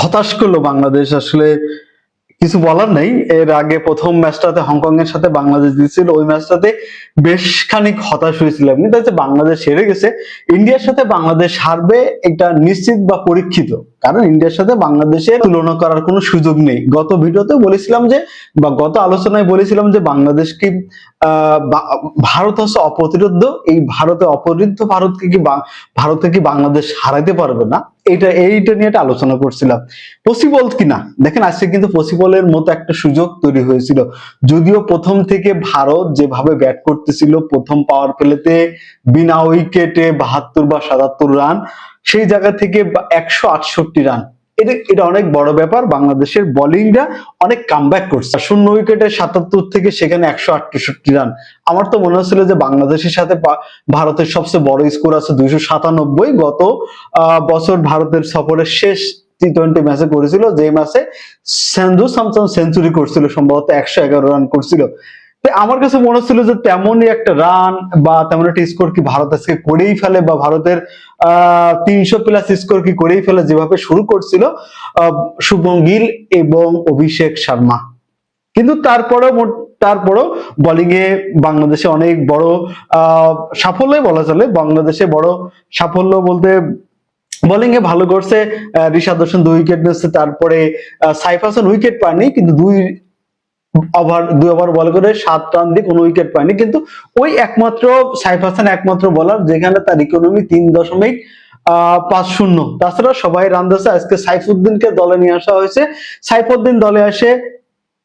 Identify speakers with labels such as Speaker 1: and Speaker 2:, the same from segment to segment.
Speaker 1: হতাশ করল বাংলাদেশ। আসলে কিছু বলার নেই। এর আগে প্রথম ম্যাচটাতে হংকং এর সাথে বাংলাদেশ দিয়েছিল ওই ম্যাচটাতে বেশ খানিক হতাশ হয়েছিলাম। কিন্তু বাংলাদেশ হেরে গেছে, ইন্ডিয়ার সাথে বাংলাদেশ হারবে এটা নিশ্চিত বা পরীক্ষিত। কারণ ইন্ডিয়ার সাথে বাংলাদেশের তুলনা করার কোনো সুযোগ নেই। গত ভিডিওতে বলেছিলাম যে, বা গত আলোচনায় বলেছিলাম যে বাংলাদেশ কি ভারত হচ্ছে অপ্রতিরোধ। এই ভারতে অপরিদ্ধ ভারতকে কি ভারতকে কি বাংলাদেশ হারাইতে পারবে না? এইটা এইটা নিয়ে একটা আলোচনা করছিলাম। পসিবল কিনা? দেখেন, আজকে কিন্তু পসিবলের মতো একটা সুযোগ তৈরি হয়েছিল। যদিও প্রথম থেকে ভারত যেভাবে ব্যাট করতেছিল, প্রথম পাওয়ার প্লেতে বিনা উইকেটে বাহাত্তর বা সাতাত্তর রান সেই জায়গা থেকে একশো আটষট্টি রান এটা অনেক বড় ব্যাপার, বাংলাদেশের বোলিংটা অনেক কামব্যাক করছে। শূন্য উইকেটে সাতাত্তর থেকে সেখানে একশো আটষট্টি রান আমার তো মনে হচ্ছিল যে বাংলাদেশের সাথে ভারতের সবচেয়ে বড় স্কোর আছে দুইশো সাতানব্বই। গত বছর ভারতের সফরের শেষ টি টোয়েন্টি ম্যাচে করেছিল যে ম্যাচে সঞ্জু স্যামসন সেঞ্চুরি করছিল, সম্ভবত একশো এগারো রান করছিল। আমার কাছে মনে হচ্ছিল যে তেমনই একটা রান বা তেমন একটা স্কোর কি ভারত আজকে করেই ফেলে বা ভারতের তিনশো প্লাস স্কোর কি করেই ফেলে যেভাবে শুরু করছিল শুভম গিল এবং অভিষেক শর্মা। কিন্তু তারপরেও বোলিং এ বাংলাদেশে অনেক বড় আহ সাফল্যই বলা চলে। বাংলাদেশে বড় সাফল্য বলতে বোলিং এ ভালো করছে হোসেন দুই উইকেট নিচ্ছে, তারপরে সাইফ হাসান উইকেট পায়নি কিন্তু দুই ওভার দুই ওভার বল করে সাত রান দিয়ে কোনো উইকেট পায়নি। কিন্তু ওই একমাত্র সাইফ হাসান একমাত্র বলার যেখানে তার ইকোনমি তিন দশমিক পাঁচ শূন্য। তাছাড়া সবাই রান দিয়েছে। আজকে সাইফুদ্দিনকে দলে নিয়ে আসা হয়েছে। সাইফুদ্দিন দলে আসে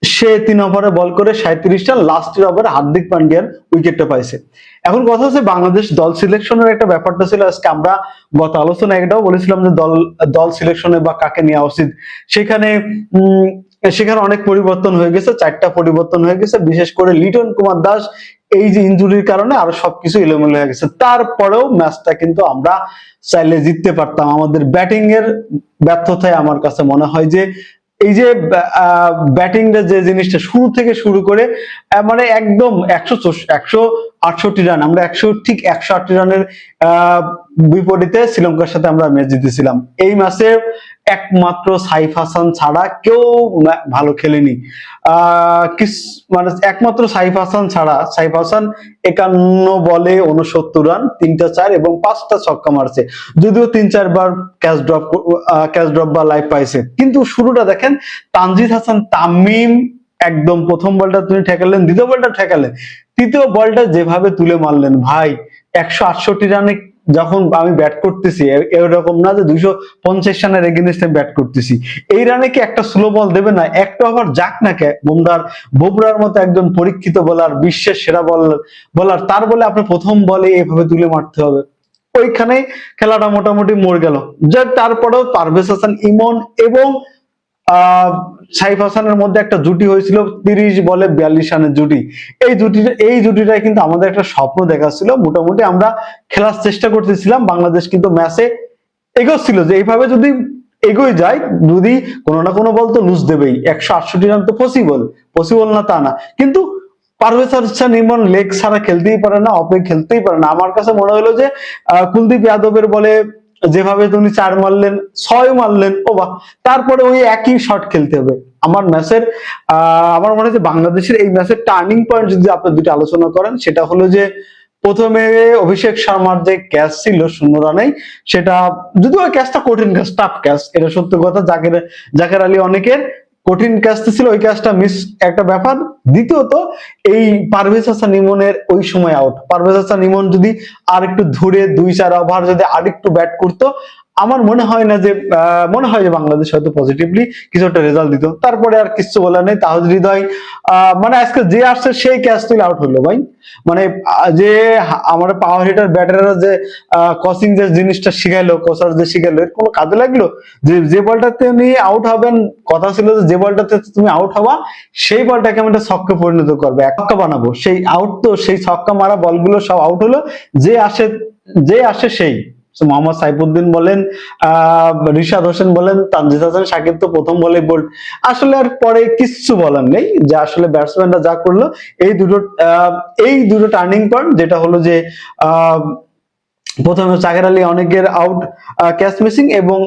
Speaker 1: সে তিন ওভারে বল করে সাঁত্রিশ রান লাস্টের ওভারে হার্দিক পান্ডিয়ার উইকেটটা পাইছে। এখন কথা হচ্ছে বাংলাদেশ দল সিলেকশনের একটা ব্যাপারটা ছিল। আজকে আমরা গত আলোচনায় এটাও বলেছিলাম যে দল দল সিলেকশনে বা কাকে নেওয়া উচিত। সেখানে সেখানে অনেক পরিবর্তন হয়ে গেছে, চারটা পরিবর্তন হয়ে গেছে, বিশেষ করে লিটন কুমার দাস, এই যে ইনজুরির কারণে আরও সবকিছু এলোমেলো হয়ে গেছে। তারপরেও ম্যাচটা কিন্তু আমরা চাইলে জিততে পারতাম। আমাদের ব্যাটিং এর ব্যর্থতায় আমার কাছে মনে হয় যে, এই যে ব্যাটিং যে জিনিসটা শুরু থেকে শুরু করে মানে একদম একশো একশো আটষট্টি রান আমরা একশো, ঠিক একশো আটটি রানের বিপরীতে শ্রীলঙ্কার সাথে আমরা ম্যাচ জিতেছিলাম। এই ম্যাচে একমাত্র সাইফ হাসান ছাড়া কেউ ভালো খেলেনি। মানে একমাত্র সাইফ হাসান ছাড়া, সাইফ হাসান একান্ন বলে উনসত্তর রান তিনটা চার এবং পাঁচটা ছক্কা মারছে। যদিও তিন চারবার ক্যাচ ড্রপ ক্যাচ ড্রপ বা লাইফ পাইছে। কিন্তু শুরুটা দেখেন, তানজিদ হাসান, তামিম একদম প্রথম বলটা তিনি ঠেকালেন, দ্বিতীয় বলটা ঠেকালেন। তৃতীয় বলটা যেভাবে তুলে মারলেন, ভাই, একশো আটষট্টি রানে যখন আমি ব্যাট করতেছি এরকম না যে দুইশো পঞ্চাশ রানের এগেনস্টে ব্যাট করতেছি। এই রানে কি একটা স্লো বল দেবে না? একটা ওভার যাক না কে, বুমরার বুমরার মতো একজন পরীক্ষিত বলার বিশ্বের সেরা বল বলার তার বলে আপনি প্রথম বলে এভাবে তুলে মারতে হবে। ওইখানে খেলাটা মোটামুটি মরে গেল। যে তারপরেও পারভেজ হাসান, ইমন এবং, আহ সাইফ হাসানের মধ্যে একটা জুটি হয়েছিল, তিরিশ বলে বিয়াল্লিশ রানের জুটি। এই জুটিটা এই জুটিটা কিন্তু আমাদের একটা স্বপ্ন দেখাচ্ছিল। মোটামুটি আমরা খেলার চেষ্টা করতেছিলাম। বাংলাদেশ কিন্তু ম্যাচে এগোচ্ছিল যে এইভাবে যদি এগোই যায়, যদি কোনো না কোনো বল তো লুজ দেবেই। একশো আটষট্টি রান তো পসিবল পসিবল না তা না। কিন্তু পারভেজ হাসান ইমন লেগ ছাড়া খেলতেই পারে না অপে খেলতেই পারে না। আমার কাছে মনে হলো যে কুলদীপ যাদবের বলে যেভাবে তুমি চার মারলেন, ছয় মারলেন, ও বা তারপরে ওই একই শট খেলতে হবে। আমার ম্যাচের আমার মনে হয় বাংলাদেশের এই ম্যাচের টার্নিং পয়েন্ট যদি আপনি দুটো আলোচনা করেন, সেটা হলো যে প্রথমে অভিষেক শর্মার যে ক্যাচ ছিল শূন্য রানে সেটা যদিও ক্যাচটা কঠিন ক্যাচ টাফ ক্যাচ এটা সত্য কথা, জাকের জাকের আলী অনেকের। কঠিন ক্যাচটা ছিল, ওই ক্যাচটা মিস একটা ব্যাপার। দ্বিতীয়ত, এই পারভেজ হাসান ইমনের ওই সময় আউট পারভেজ হাসান ইমন যদি আর একটু ধরে দুই চার ওভার যদি আর একটু ব্যাট করতো আমার মনে হয় না যে মনে হয় যে বাংলাদেশ হয়তো পজিটিভলি কিছু একটা রেজাল্ট দিত। তারপরে আর কিছু বলার নেই। তাহলে হৃদয় মানে আজকে যে আসছে সেই ক্যাচ তুলে আউট হলো ভাই। মানে যে আমার পাওয়ার হিটার ব্যাটাররা যে কসিং যে জিনিসটা শিখাইলো কোচার যে শিখাইলো, এর কোনো কাজে লাগল? যে যে বলটাতে উনি আউট হবেন, কথা ছিল যে যে বলটাতে তুমি আউট হবা, সেই বলটাকে আমি একটা ছক্কে পরিণত করবে। এক ছক্কা বানাবো। সেই আউট তো, সেই ছক্কা মারা বলগুলো সব আউট হলো। যে আসে যে আসে সেই। মোহাম্মদ সাইফুদ্দিন বলেন, আহ, রিশাদ হোসেন বলেন, তানজিদ হাসান সাকিব তো প্রথম বলে বোল্ড। আসলে আর পরে কিচ্ছু বলার নেই, যে আসলে ব্যাটসম্যানরা যা করল, এই দুটো এই দুটো টার্নিং পয়েন্ট, যেটা হলো যে প্রথমে চাকের আলী অনেকের আউট ক্যাচ মিসিং এবং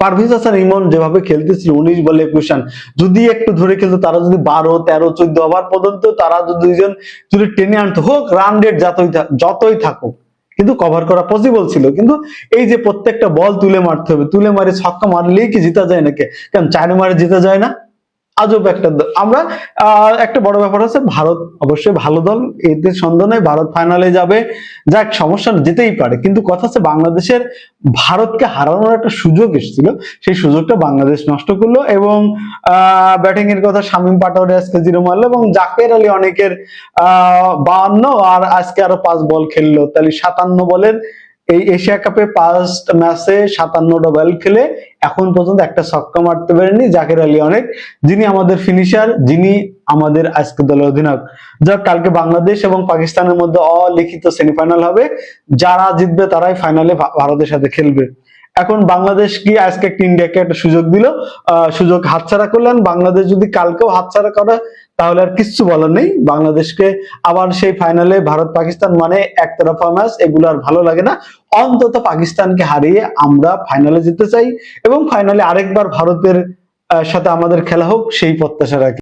Speaker 1: পারভেজ হাসান ইমন যেভাবে খেলতেছিল, উনিশ বলে একুশ রান। যদি একটু ধরে খেলতো, তারা যদি বারো, তেরো, চোদ্দ ওভার পর্যন্ত তারা যদি দুইজন যদি টেনে আনতো, হোক রান রেট যতই যতই থাকুক কিন্তু কভার করা পসিবল ছিল। কিন্তু এই যে প্রত্যেকটা বল তুলে মারতে হবে, তুলে মারে ছক্কা মারলেই কি জিতা যায় নাকি? কারণ চার মারে জিতা যায় না? আজব একটা দ- আমরা একটা বড় ব্যাপার আছে ভারত অবশ্যই ভালো দল, এতে সন্দেহ নেই, ভারত ফাইনালে যাবে। যাক, সমস্যা যেতেই পারে, কিন্তু কথা হচ্ছে বাংলাদেশের ভারতকে হারানোর একটা সুযোগ এসেছিল। সেই সুযোগটা বাংলাদেশ নষ্ট করল এবং ব্যাটিং এর কথা শামীম পাটোয়ারি আজকে জিরো মারলো এবং জাকের আলী অনেকের, আহ, বাহান্ন, আর আজকে আরও পাঁচ বল খেললো। তাহলে সাতান্ন বলের এই এশিয়া কাপে পাঁচ ম্যাচে সাতান্নটা বল খেলে এখন পর্যন্ত একটা ছক্কা মারতে পারেনি জাকির আলী অনেক। যিনি আমাদের ফিনিশার যিনি আমাদের আজকে দলের অধিনায়ক। যা কালকে বাংলাদেশ এবং পাকিস্তানের মধ্যে অলিখিত সেমিফাইনাল হবে। যারা জিতবে তারাই ফাইনালে ভারতের সাথে খেলবে। এখন বাংলাদেশ কি আজকে একটা ইন্ডিয়াকে একটা সুযোগ দিল সুযোগ হাতছাড়া করলেন। বাংলাদেশ যদি কালকেও হাতছাড়া করে, তাহলে আর কিচ্ছু বলার নেই। বাংলাদেশকে আবার সেই ফাইনালে ভারত পাকিস্তান মানে একতরফা ম্যাচ এগুলো আর ভালো লাগে না। অন্তত পাকিস্তানকে হারিয়ে আমরা ফাইনালে যেতে চাই এবং ফাইনালে আরেকবার ভারতের সাথে আমাদের খেলা হোক, সেই প্রত্যাশা রাখি।